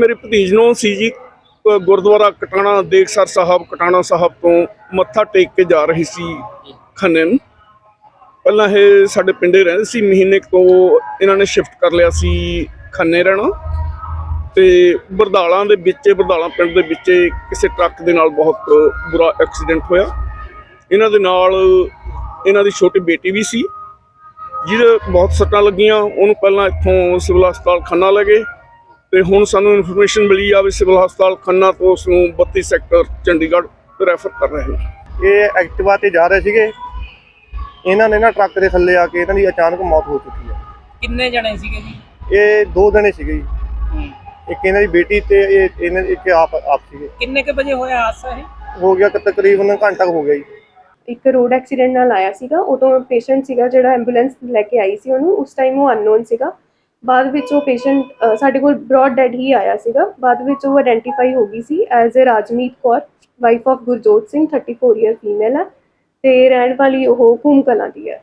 ਮੇਰੇ ਭਤੀਜ ਨੂੰ ਸੀ ਜੀ ਗੁਰਦੁਆਰਾ ਕਟਾਣਾ ਦੇਖਸਰ ਸਾਹਿਬ, ਕਟਾਣਾ ਸਾਹਿਬ ਤੋਂ ਮੱਥਾ ਟੇਕ ਕੇ ਜਾ ਰਹੀ ਸੀ ਖੰਨੇ ਨੂੰ ਪਹਿਲਾਂ ਇਹ ਸਾਡੇ ਪਿੰਡੇ ਰਹਿੰਦੇ ਸੀ, ਮਹੀਨੇ ਤੋਂ ਇਹਨਾਂ ਨੇ ਸ਼ਿਫਟ ਕਰ ਲਿਆ ਸੀ ਖੰਨੇ ਰਹਿਣਾ। ਤੇ ਬਰਦਾਲਾਂ ਦੇ ਵਿੱਚ, ਬਰਦਾਲਾਂ ਪਿੰਡ ਦੇ ਵਿੱਚ ਕਿਸੇ ਟਰੱਕ ਦੇ ਨਾਲ ਬਹੁਤ ਬੁਰਾ ਐਕਸੀਡੈਂਟ ਹੋਇਆ। ਇਹਨਾਂ ਦੇ ਨਾਲ ਇਹਨਾਂ ਦੀ ਛੋਟੀ ਬੇਟੀ ਵੀ ਸੀ, ਜਿਹਦੇ ਬਹੁਤ ਸੱਟਾਂ ਲੱਗੀਆਂ। ਉਹਨੂੰ ਪਹਿਲਾਂ ਇੱਥੋਂ ਸਿਵਲ ਹਸਪਤਾਲ ਖੰਨਾ ਲੈ ਗਏ। ਤੇ ਹੁਣ ਸਾਨੂੰ ਇਨਫੋਰਮੇਸ਼ਨ ਮਿਲੀ ਆ ਵੀ ਸਿਵਲ ਹਸਪਤਾਲ ਖੰਨਾ ਤੋਂ ਉਸ ਨੂੰ 32 ਸੈਕਟਰ ਚੰਡੀਗੜ੍ਹ ਰੈਫਰ ਕਰ ਰਹੇ ਨੇ। ਇਹ ਐਕਟਿਵਾ ਤੇ ਜਾ ਰਹੇ ਸੀਗੇ। ਇਹਨਾਂ ਨੇ ਨਾ ਟਰੱਕ ਦੇ ਥੱਲੇ ਆ ਕੇ ਇਹਨਾਂ ਦੀ ਅਚਾਨਕ ਮੌਤ ਹੋ ਚੁੱਕੀ ਹੈ। ਕਿੰਨੇ ਜਣੇ ਸੀਗੇ ਜੀ? ਇਹ ਦੋ ਜਣੇ ਸੀਗੇ ਜੀ। ਇੱਕ ਇਹਨਾਂ ਦੀ ਬੇਟੀ ਤੇ ਇਹ ਇਹਨਾਂ ਇੱਕ ਆਪ ਆਪ ਸੀਗੇ। ਕਿੰਨੇ ਕੁ ਵਜੇ ਹੋਇਆ ਹਾਦਸਾ ਇਹ? ਹੋ ਗਿਆ ਕਿ ਤਕਰੀਬਨ ਘੰਟਾ ਕੁ ਹੋ ਗਿਆ ਜੀ। ਇੱਕ ਰੋਡ ਐਕਸੀਡੈਂਟ ਨਾਲ ਆਇਆ ਸੀਗਾ। ਉਦੋਂ ਪੇਸ਼ੈਂਟ ਸੀਗਾ ਜਿਹੜਾ ਐਂਬੂਲੈਂਸ ਲੈ ਕੇ ਆਈ ਸੀ ਉਹਨੂੰ। ਉਸ ਟਾਈਮ ਉਹ ਅਨਨੋਨ ਸੀਗਾ। ਬਾਅਦ ਵਿੱਚ ਉਹ ਪੇਸ਼ੈਂਟ ਸਾਡੇ ਕੋਲ ਬ੍ਰੌਡ ਡੈਡ ਹੀ ਆਇਆ ਸੀਗਾ। ਬਾਅਦ ਵਿੱਚ ਉਹ ਆਇਡੈਂਟੀਫਾਈ ਹੋ ਗਈ ਸੀ as uh Rajmeet Kaur wife of Gurjot Singh 34 year female ਹੈ ਤੇ ਰਹਿਣ ਵਾਲੀ ਉਹ ਹੂਮ ਕਲਾਂ ਦੀ ਹੈ।